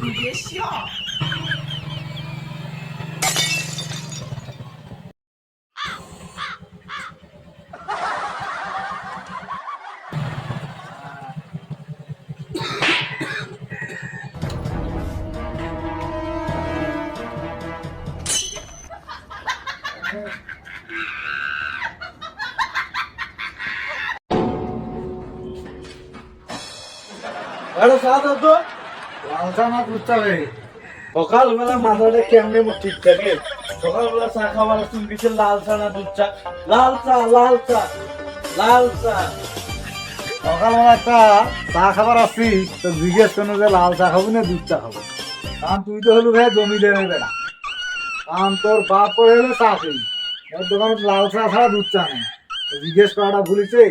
你别笑。সকালবেলা মাথাটা কেমনে মোর ঠিক থাকে? সকালবেলা চা খাবার লাল চা না দুধ চা? লাল চা লাল চা লাল চা। সকালবেলা একটা চা খাবার আসছি তো জিজ্ঞেস করল যে লাল চা খাব না দুধ চা খাব? কারণ তুই তো হলো ভাই জমি দেবে বেড়া কারণ তোর বাপ করে হলো চা খাই ওর দোকানে লাল চা ছাড়া দুধ চা নেই। জিজ্ঞেস করাটা ভুলিছে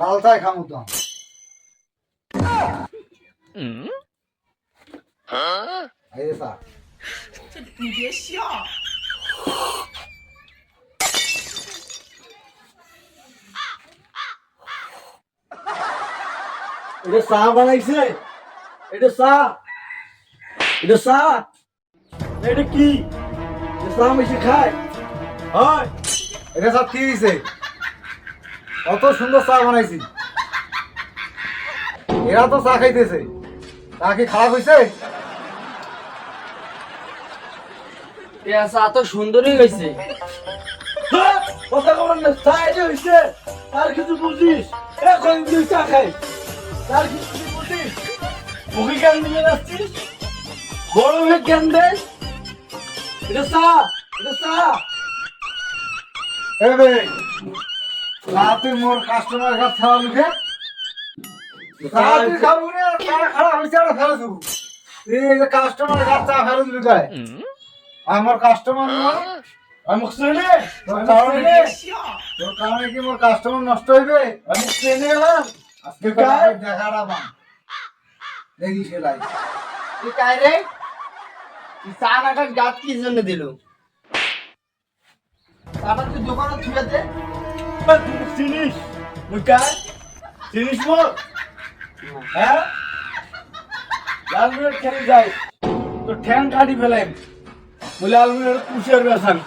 লাল চাই খামো তো। আমি। এই যে চা 你别笑。 এটা চা বানাইছে এটা চা এটা চা এটা কি এটা চা মিশে খায় হয় এটা সব কি হয়েছে কত সুন্দর চা বানাইছি এরা তো চা খাইতেছে চা কি খারাপ হয়েছে পেঁয়াজা তো সুন্দরই হয়েছে হ্যাঁ, কথা না কিছু বুঝিস? এখন তুই চা খাই। তার কিছু বুঝিস মুখে জ্ঞান দিয়ে যাচ্ছিস? বড় হয়ে জ্ঞান দেয় এটা চা এটা চা। এ বে তুই মোর কাস্টমার কাছে খাওয়া মুখে কাস্টমার চা আমার কাস্টমার গাছ কি জন্য দিল? তুই দোকানে ছুঁয়েছে চিনিস। ওই কাজ চিনিস মোর হ্যাঁ লাল মিনিট খেলে যাই তো ঠ্যাং কাটি ফেলাই বলে লাল মিনিট পুষের বেসান